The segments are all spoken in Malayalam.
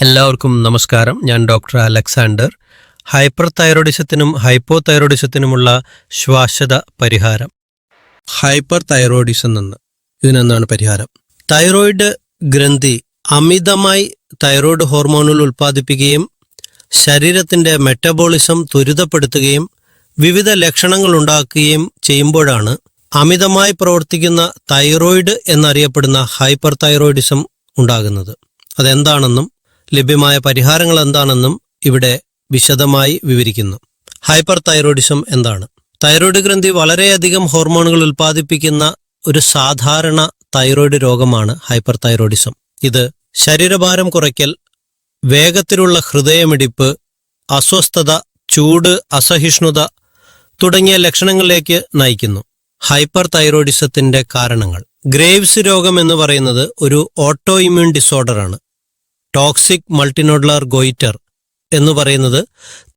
എല്ലാവർക്കും നമസ്കാരം. ഞാൻ ഡോക്ടർ അലക്സാണ്ടർ. ഹൈപ്പർ തൈറോയിഡിസത്തിനും ഹൈപ്പോ തൈറോയിഡിസത്തിനുമുള്ള ശ്വാസത പരിഹാരം. ഹൈപ്പർ തൈറോയിഡിസം നിന്ന് ഇതിനെന്താണ് പരിഹാരം? തൈറോയിഡ് ഗ്രന്ഥി അമിതമായി തൈറോയിഡ് ഹോർമോണുകൾ ഉൽപ്പാദിപ്പിക്കുകയും ശരീരത്തിന്റെ മെറ്റബോളിസം ത്വരിതപ്പെടുത്തുകയും വിവിധ ലക്ഷണങ്ങൾ ഉണ്ടാക്കുകയും ചെയ്യുമ്പോഴാണ് അമിതമായി പ്രവർത്തിക്കുന്ന തൈറോയിഡ് എന്നറിയപ്പെടുന്ന ഹൈപ്പർ തൈറോയിഡിസം ഉണ്ടാകുന്നത്. അതെന്താണെന്നും ലഭ്യമായ പരിഹാരങ്ങൾ എന്താണെന്നും ഇവിടെ വിശദമായി വിവരിക്കുന്നു. ഹൈപ്പർ തൈറോയിഡിസം എന്താണ്? തൈറോയ്ഡ് ഗ്രന്ഥി വളരെയധികം ഹോർമോണുകൾ ഉൽപ്പാദിപ്പിക്കുന്ന ഒരു സാധാരണ തൈറോയ്ഡ് രോഗമാണ് ഹൈപ്പർ തൈറോയിഡിസം ഇത് ശരീരഭാരം കുറയ്ക്കൽ വേഗത്തിലുള്ള ഹൃദയമിടിപ്പ് അസ്വസ്ഥത ചൂട് അസഹിഷ്ണുത തുടങ്ങിയ ലക്ഷണങ്ങളിലേക്ക് നയിക്കുന്നു. ഹൈപ്പർ തൈറോയിഡിസത്തിന്റെ കാരണങ്ങൾ. ഗ്രേവ്സ് രോഗം എന്ന് പറയുന്നത് ഒരു ഓട്ടോ ഇമ്മ്യൂൺ ഡിസോർഡറാണ്. ടോക്സിക് മൾട്ടിനോഡുലാർ ഗോയിറ്റർ എന്ന് പറയുന്നത്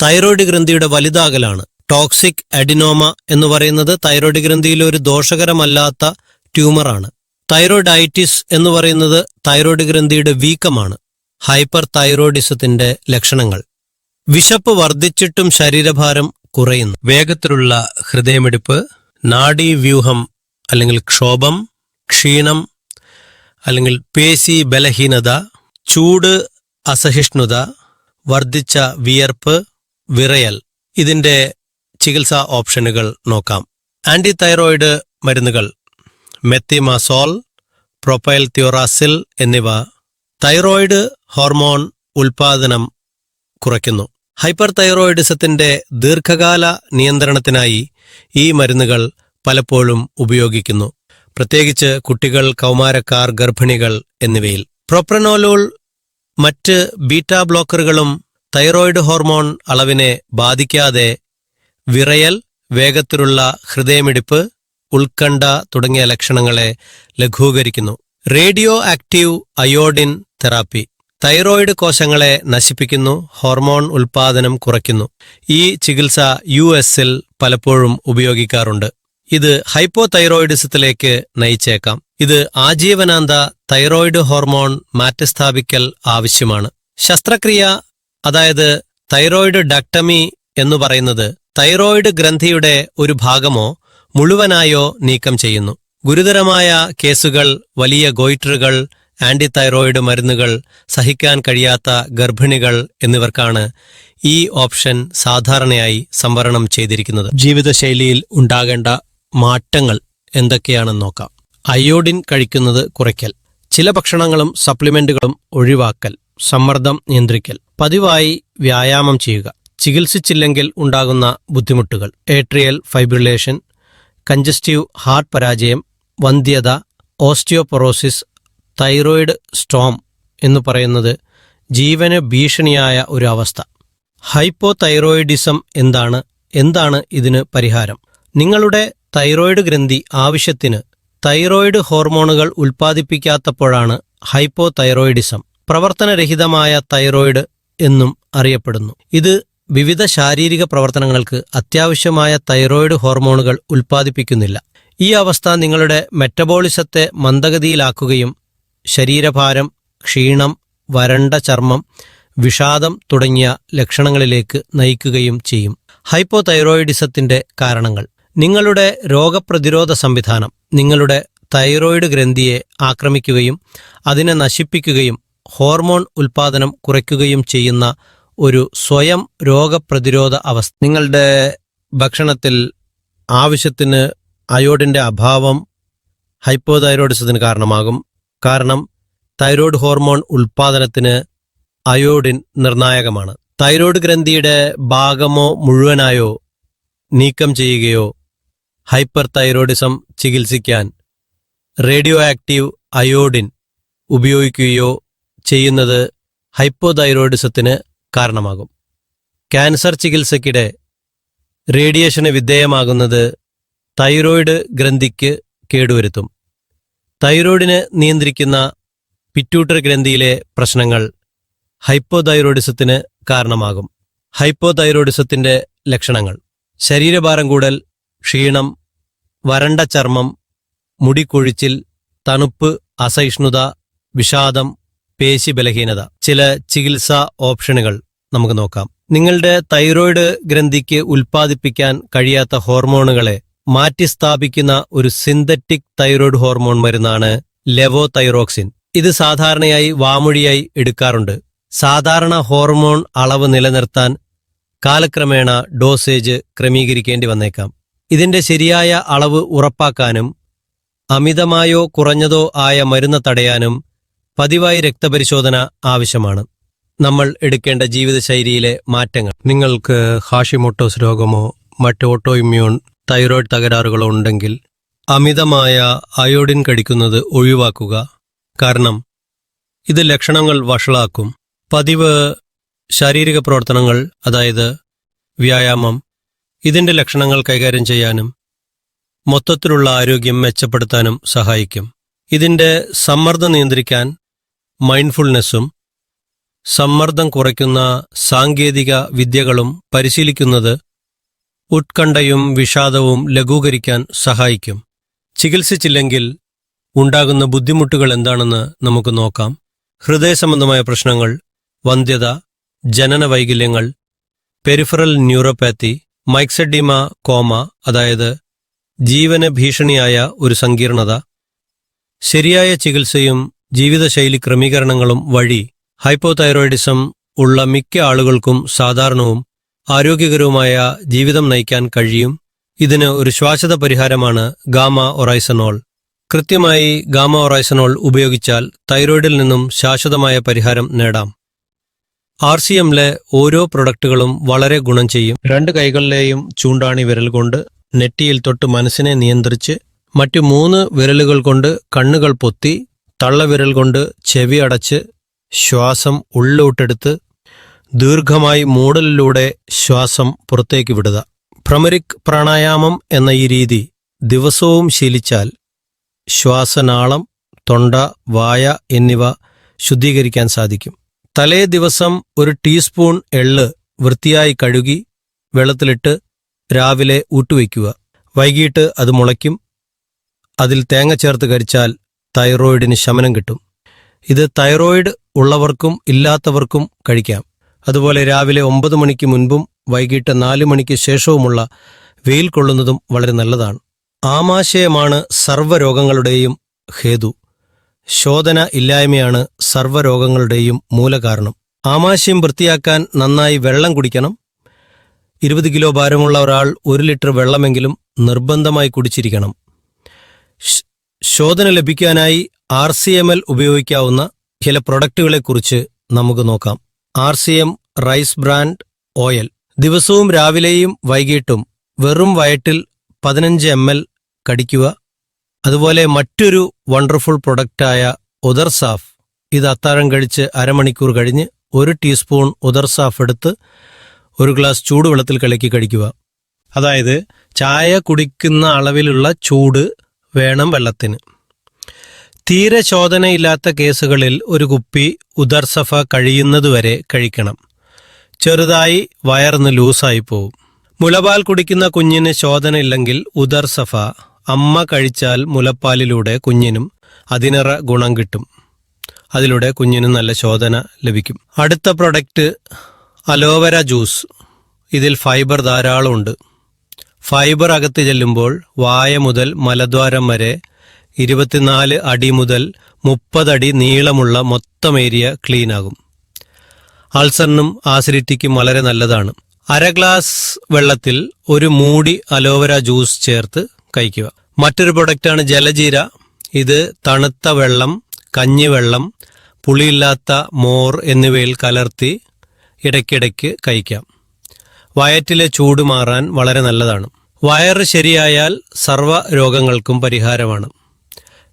തൈറോയ്ഡ് ഗ്രന്ഥിയുടെ വലുതാകലാണ്. ടോക്സിക് അഡിനോമ എന്ന് പറയുന്നത് തൈറോയ്ഡ് ഗ്രന്ഥിയിൽ ഒരു ദോഷകരമല്ലാത്ത ട്യൂമറാണ്. തൈറോയ്ഡൈറ്റിസ് എന്ന് പറയുന്നത് തൈറോയ്ഡ് ഗ്രന്ഥിയുടെ വീക്കമാണ്. ഹൈപ്പർ തൈറോയിഡിസത്തിന്റെ ലക്ഷണങ്ങൾ. വിശപ്പ് വർദ്ധിച്ചിട്ടും ശരീരഭാരം കുറയുന്നു. വേഗത്തിലുള്ള ഹൃദയമിടിപ്പ് നാഡീവ്യൂഹം അല്ലെങ്കിൽ ക്ഷോഭം ക്ഷീണം അല്ലെങ്കിൽ പേശി ബലഹീനത ചൂട് അസഹിഷ്ണുത വർദ്ധിച്ച വിയർപ്പ് വിറയൽ ഇതിന്റെ ചികിത്സാ ഓപ്ഷനുകൾ നോക്കാം. ആന്റി തൈറോയിഡ് മരുന്നുകൾ മെത്തിമാസോൾ പ്രൊപ്പൈൽ തിയോറാസിൽ എന്നിവ തൈറോയിഡ് ഹോർമോൺ ഉൽപാദനം കുറയ്ക്കുന്നു. ഹൈപ്പർ തൈറോയിഡിസത്തിന്റെ ദീർഘകാല നിയന്ത്രണത്തിനായി ഈ മരുന്നുകൾ പലപ്പോഴും ഉപയോഗിക്കുന്നു. പ്രത്യേകിച്ച് കുട്ടികൾ കൗമാരക്കാർ ഗർഭിണികൾ എന്നിവയിൽ. പ്രൊപ്രനോലോൾ മറ്റ് ബീറ്റാ ബ്ലോക്കറുകളും തൈറോയിഡ് ഹോർമോൺ അളവിനെ ബാധിക്കാതെ വിറയൽ വേഗത്തിലുള്ള ഹൃദയമിടിപ്പ് ഉത്കണ്ഠ തുടങ്ങിയ ലക്ഷണങ്ങളെ ലഘൂകരിക്കുന്നു. Radioactive iodine therapy. തൈറോയിഡ് കോശങ്ങളെ നശിപ്പിക്കുന്നു ഹോർമോൺ ഉൽപാദനം കുറയ്ക്കുന്നു. ഈ ചികിത്സ യു പലപ്പോഴും ഉപയോഗിക്കാറുണ്ട്. ഇത് ഹൈപ്പോ തൈറോയിഡിസത്തിലേക്ക് നയിച്ചേക്കാം. ഇത് ആജീവനാന്ത തൈറോയിഡ് ഹോർമോൺ മാറ്റിസ്ഥാപിക്കൽ ആവശ്യമാണ്. ശസ്ത്രക്രിയ അതായത് തൈറോയിഡ് ഡക്ടമി എന്ന് പറയുന്നത് തൈറോയിഡ് ഗ്രന്ഥിയുടെ ഒരു ഭാഗമോ മുഴുവനായോ നീക്കം ചെയ്യുന്നു. ഗുരുതരമായ കേസുകൾ വലിയ ഗോയിറ്ററുകൾ ആന്റി തൈറോയിഡ് മരുന്നുകൾ സഹിക്കാൻ കഴിയാത്ത ഗർഭിണികൾ എന്നിവർക്കാണ് ഈ ഓപ്ഷൻ സാധാരണയായി സംവരണം ചെയ്തിരിക്കുന്നത്. ജീവിതശൈലിയിൽ ഉണ്ടാകേണ്ട മാറ്റങ്ങൾ എന്തൊക്കെയാണെന്ന് നോക്കാം. അയോഡിൻ കഴിക്കുന്നത് കുറയ്ക്കൽ ചില ഭക്ഷണങ്ങളും സപ്ലിമെന്റുകളും ഒഴിവാക്കൽ സമ്മർദ്ദം നിയന്ത്രിക്കൽ പതിവായി വ്യായാമം ചെയ്യുക ചികിത്സിച്ചില്ലെങ്കിൽ ഉണ്ടാകുന്ന ബുദ്ധിമുട്ടുകൾ ഏട്രിയൽ ഫൈബ്രിലേഷൻ കഞ്ചസ്റ്റീവ് ഹാർട്ട് പരാജയം വന്ധ്യത ഓസ്റ്റിയോപൊറോസിസ് തൈറോയിഡ് സ്റ്റോം എന്ന് പറയുന്നത് ജീവന് ഭീഷണിയായ ഒരു അവസ്ഥ. ഹൈപ്പോ തൈറോയിഡിസം എന്താണ്? എന്താണ് ഇതിന് പരിഹാരം? നിങ്ങളുടെ തൈറോയിഡ് ഗ്രന്ഥി ആവശ്യത്തിന് തൈറോയ്ഡ് ഹോർമോണുകൾ ഉൽപ്പാദിപ്പിക്കാത്തപ്പോഴാണ് ഹൈപ്പോ തൈറോയിഡിസം പ്രവർത്തനരഹിതമായ തൈറോയ്ഡ് എന്നും അറിയപ്പെടുന്നു. ഇത് വിവിധ ശാരീരിക പ്രവർത്തനങ്ങൾക്ക് അത്യാവശ്യമായ തൈറോയ്ഡ് ഹോർമോണുകൾ ഉൽപ്പാദിപ്പിക്കുന്നില്ല. ഈ അവസ്ഥ നിങ്ങളുടെ മെറ്റബോളിസത്തെ മന്ദഗതിയിലാക്കുകയും ശരീരഭാരം ക്ഷീണം വരണ്ട ചർമ്മം വിഷാദം തുടങ്ങിയ ലക്ഷണങ്ങളിലേക്ക് നയിക്കുകയും ചെയ്യും. ഹൈപ്പോതൈറോയിഡിസത്തിന്റെ കാരണങ്ങൾ. നിങ്ങളുടെ രോഗപ്രതിരോധ സംവിധാനം നിങ്ങളുടെ തൈറോയിഡ് ഗ്രന്ഥിയെ ആക്രമിക്കുകയും അതിനെ നശിപ്പിക്കുകയും ഹോർമോൺ ഉൽപാദനം കുറയ്ക്കുകയും ചെയ്യുന്ന ഒരു സ്വയം രോഗപ്രതിരോധ അവസ്ഥ. നിങ്ങളുടെ ഭക്ഷണത്തിൽ ആവശ്യത്തിന് അയോഡിന്റെ അഭാവം ഹൈപ്പോതൈറോയിഡിസത്തിന് കാരണമാകും. കാരണം തൈറോയ്ഡ് ഹോർമോൺ ഉൽപാദനത്തിന് അയോഡിൻ നിർണായകമാണ്. തൈറോയ്ഡ് ഗ്രന്ഥിയുടെ ഭാഗമോ മുഴുവനായോ നീക്കം ചെയ്യുകയോ ഹൈപ്പർ തൈറോയിഡിസം ചികിത്സിക്കാൻ റേഡിയോ ആക്റ്റീവ് അയോഡിൻ ഉപയോഗിക്കുകയോ ചെയ്യുന്നത് ഹൈപ്പോതൈറോയിഡിസത്തിന് കാരണമാകും. Cancer ചികിത്സയ്ക്കിടെ റേഡിയേഷന് വിധേയമാകുന്നത് thyroid ഗ്രന്ഥിക്ക് കേടുവരുത്തും. തൈറോയിഡിനെ നിയന്ത്രിക്കുന്ന പിറ്റ്യൂട്ടറി ഗ്രന്ഥിയിലെ പ്രശ്നങ്ങൾ ഹൈപ്പോതൈറോയിഡിസത്തിന് കാരണമാകും. ഹൈപ്പോതൈറോയിഡിസത്തിന്റെ ലക്ഷണങ്ങൾ. ശരീരഭാരം കൂടൽ ക്ഷീണം വരണ്ട ചർമ്മം മുടിക്കൊഴിച്ചിൽ തണുപ്പ് അസഹിഷ്ണുത വിഷാദം പേശി ബലഹീനത ചില ചികിത്സാ ഓപ്ഷനുകൾ നമുക്ക് നോക്കാം. നിങ്ങളുടെ തൈറോയ്ഡ് ഗ്രന്ഥിക്ക് ഉൽപ്പാദിപ്പിക്കാൻ കഴിയാത്ത ഹോർമോണുകളെ മാറ്റിസ്ഥാപിക്കുന്ന ഒരു സിന്തറ്റിക് തൈറോയ്ഡ് ഹോർമോൺ മരുന്നാണ് ലെവോ തൈറോക്സിൻ ഇത് സാധാരണയായി വാമൊഴിയായി എടുക്കാറുണ്ട്. സാധാരണ ഹോർമോൺ അളവ് നിലനിർത്താൻ കാലക്രമേണ ഡോസേജ് ക്രമീകരിക്കേണ്ടി വന്നേക്കാം. ഇതിന്റെ ശരിയായ അളവ് ഉറപ്പാക്കാനും അമിതമായോ കുറഞ്ഞതോ ആയ മരുന്ന് തടയാനും പതിവായി രക്തപരിശോധന ആവശ്യമാണ്. നമ്മൾ എടുക്കേണ്ട ജീവിതശൈലിയിലെ മാറ്റങ്ങൾ. നിങ്ങൾക്ക് ഹാഷിമോട്ടോസ് രോഗമോ മറ്റ് ഓട്ടോ ഇമ്മ്യൂൺ തൈറോയ്ഡ് തകരാറുകളോ ഉണ്ടെങ്കിൽ അമിതമായ അയോഡിൻ കടിക്കുന്നത് ഒഴിവാക്കുക. കാരണം ഇത് ലക്ഷണങ്ങൾ വഷളാക്കും. പതിവ് ശാരീരിക പ്രവർത്തനങ്ങൾ അതായത് വ്യായാമം ഇതിന്റെ ലക്ഷണങ്ങൾ കൈകാര്യം ചെയ്യാനും മൊത്തത്തിലുള്ള ആരോഗ്യം മെച്ചപ്പെടുത്താനും സഹായിക്കും. ഇതിന്റെ സമ്മർദ്ദം നിയന്ത്രിക്കാൻ മൈൻഡ്ഫുൾനെസ്സും സമ്മർദ്ദം കുറയ്ക്കുന്ന സാങ്കേതിക വിദ്യകളും പരിശീലിക്കുന്നത് ഉത്കണ്ഠയും വിഷാദവും ലഘൂകരിക്കാൻ സഹായിക്കും. ചികിത്സിച്ചില്ലെങ്കിൽ ഉണ്ടാകുന്ന ബുദ്ധിമുട്ടുകൾ എന്താണെന്ന് നമുക്ക് നോക്കാം. ഹൃദയ സംബന്ധമായ പ്രശ്നങ്ങൾ വന്ധ്യത ജനന വൈകല്യങ്ങൾ പെരിഫറൽ ന്യൂറോപ്പാത്തി മൈക്സഡിമ കോമ അതായത് ജീവന ഭീഷണിയായ ഒരു സങ്കീർണത. ശരിയായ ചികിത്സയും ജീവിതശൈലി ക്രമീകരണങ്ങളും വഴി ഹൈപ്പോതൈറോയിഡിസം ഉള്ള മിക്ക ആളുകൾക്കും സാധാരണവും ആരോഗ്യകരവുമായ ജീവിതം നയിക്കാൻ കഴിയും. ഇതിന് ഒരു ശ്വാസത പരിഹാരമാണ് ഗാമ ഒറൈസനോൾ. കൃത്യമായി ഗാമ ഒറൈസനോൾ ഉപയോഗിച്ചാൽ തൈറോയിഡിൽ നിന്നും ശാശ്വതമായ പരിഹാരം നേടാം. ആർ സി എമ്മിലെ ഓരോ പ്രൊഡക്റ്റുകളും വളരെ ഗുണം ചെയ്യും. രണ്ട് കൈകളിലെയും ചൂണ്ടാണി വിരൽ കൊണ്ട് നെറ്റിയിൽ തൊട്ട് മനസ്സിനെ നിയന്ത്രിച്ച് മറ്റു മൂന്ന് വിരലുകൾ കൊണ്ട് കണ്ണുകൾ പൊത്തി തള്ളവിരൽ കൊണ്ട് ചെവി അടച്ച് ശ്വാസം ഉള്ളോട്ടെടുത്ത് ദീർഘമായി മൂടലിലൂടെ ശ്വാസം പുറത്തേക്ക് വിടുക. ഭ്രമരിക് പ്രാണായാമം എന്ന ഈ രീതി ദിവസവും ശീലിച്ചാൽ ശ്വാസനാളം തൊണ്ട വായ എന്നിവ ശുദ്ധീകരിക്കാൻ സാധിക്കും. തലേ ദിവസം ഒരു ടീസ്പൂൺ എള്ള് വൃത്തിയായി കഴുകി വെള്ളത്തിലിട്ട് രാവിലെ ഊട്ടുവയ്ക്കുക വൈകിട്ട് അത് മുളയ്ക്കും. അതിൽ തേങ്ങ ചേർത്ത് കരിച്ചാൽ തൈറോയിഡിന് ശമനം കിട്ടും. ഇത് തൈറോയിഡ് ഉള്ളവർക്കും ഇല്ലാത്തവർക്കും കഴിക്കാം. അതുപോലെ രാവിലെ ഒമ്പത് മണിക്ക് മുൻപും വൈകിട്ട് നാല് മണിക്ക് ശേഷവുമുള്ള വെയിൽ കൊള്ളുന്നതും വളരെ നല്ലതാണ്. ആമാശയമാണ് സർവരോഗങ്ങളുടെയും ഹേതു. ശോധന ഇല്ലായ്മയാണ് സർവരോഗങ്ങളുടെയും മൂലകാരണം. ആമാശയം വൃത്തിയാക്കാൻ നന്നായി വെള്ളം കുടിക്കണം. ഇരുപത് കിലോ ഭാരമുള്ള ഒരാൾ ഒരു ലിറ്റർ വെള്ളമെങ്കിലും നിർബന്ധമായി കുടിച്ചിരിക്കണം. ശോധന ലഭിക്കാനായി ആർ സി എം എൽ ഉപയോഗിക്കാവുന്ന ചില പ്രൊഡക്റ്റുകളെക്കുറിച്ച് നമുക്ക് നോക്കാം. R C M rice brand oil. ദിവസവും രാവിലെയും വൈകിട്ടും വെറും വയറ്റിൽ പതിനഞ്ച് എം എൽ കടിക്കുക. അതുപോലെ മറ്റൊരു വണ്ടർഫുൾ പ്രൊഡക്റ്റായ ഉദർസാഫ് ഇത് അത്താഴം കഴിച്ച് അരമണിക്കൂർ കഴിഞ്ഞ് ഒരു ടീസ്പൂൺ ഉദർസാഫ് എടുത്ത് ഒരു ഗ്ലാസ് ചൂടുവെള്ളത്തിൽ കലക്കി കഴിക്കുക. അതായത് ചായ കുടിക്കുന്ന അളവിലുള്ള ചൂട് വേണം വെള്ളത്തിന്. തീരെ ശോധനയില്ലാത്ത കേസുകളിൽ ഒരു കുപ്പി ഉദർസഫ കഴിയുന്നതുവരെ കഴിക്കണം. ചെറുതായി വയർന്ന് ലൂസായി പോവും. മുലപാൽ കുടിക്കുന്ന കുഞ്ഞിന് ശോധന ഇല്ലെങ്കിൽ ഉദർസഫ അമ്മ കഴിച്ചാൽ മുലപ്പാലിലൂടെ കുഞ്ഞിനും അതിനറ ഗുണം കിട്ടും. അതിലൂടെ കുഞ്ഞിന് നല്ല ശോധന ലഭിക്കും. അടുത്ത പ്രൊഡക്റ്റ് അലോവര ജ്യൂസ്. ഇതിൽ ഫൈബർ ധാരാളമുണ്ട് ഫൈബർ അകത്ത് ചെല്ലുമ്പോൾ വായ മുതൽ മലദ്വാരം വരെ ഇരുപത്തിനാല് അടി മുതൽ മുപ്പതടി നീളമുള്ള മൊത്തം ഏരിയ ക്ലീനാകും അൾസറിനും ആസിഡിറ്റിക്കും വളരെ നല്ലതാണ്. അര ഗ്ലാസ് വെള്ളത്തിൽ ഒരു മൂടി അലോവര ജ്യൂസ് ചേർത്ത് കഴിക്കുക. മറ്റൊരു പ്രൊഡക്റ്റാണ് ജലജീര. ഇത് തണുത്ത വെള്ളം കഞ്ഞിവെള്ളം പുളിയില്ലാത്ത മോർ എന്നിവയിൽ കലർത്തി ഇടയ്ക്കിടയ്ക്ക് കഴിക്കാം. വയറ്റിലെ ചൂട് മാറാൻ വളരെ നല്ലതാണ്. വയറ് ശരിയായാൽ സർവ രോഗങ്ങൾക്കും പരിഹാരമാണ്.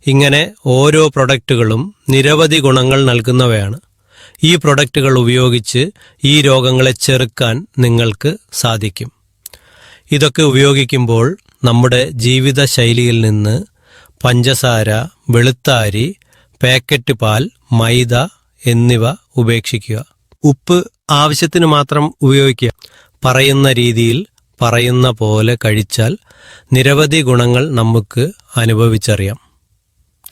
ഇങ്ങനെ ഓരോ പ്രൊഡക്റ്റുകളും നിരവധി ഗുണങ്ങൾ നൽകുന്നവയാണ്. ഈ പ്രൊഡക്റ്റുകൾ ഉപയോഗിച്ച് ഈ രോഗങ്ങളെ ചെറുക്കാൻ നിങ്ങൾക്ക് സാധിക്കും. ഇതൊക്കെ ഉപയോഗിക്കുമ്പോൾ നമ്മുടെ ജീവിത ശൈലിയിൽ നിന്ന് പഞ്ചസാര വെളുത്താരി പാക്കറ്റ് പാൽ മൈദ എന്നിവ ഉപേക്ഷിക്കുക. ഉപ്പ് ആവശ്യത്തിന് മാത്രം ഉപയോഗിക്കുക. പറയുന്ന രീതിയിൽ പറയുന്ന പോലെ കഴിച്ചാൽ നിരവധി ഗുണങ്ങൾ നമുക്ക് അനുഭവിച്ചറിയാം.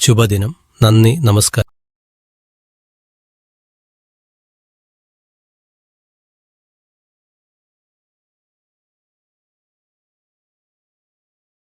ശുഭദിനം. നന്ദി. നമസ്കാരം.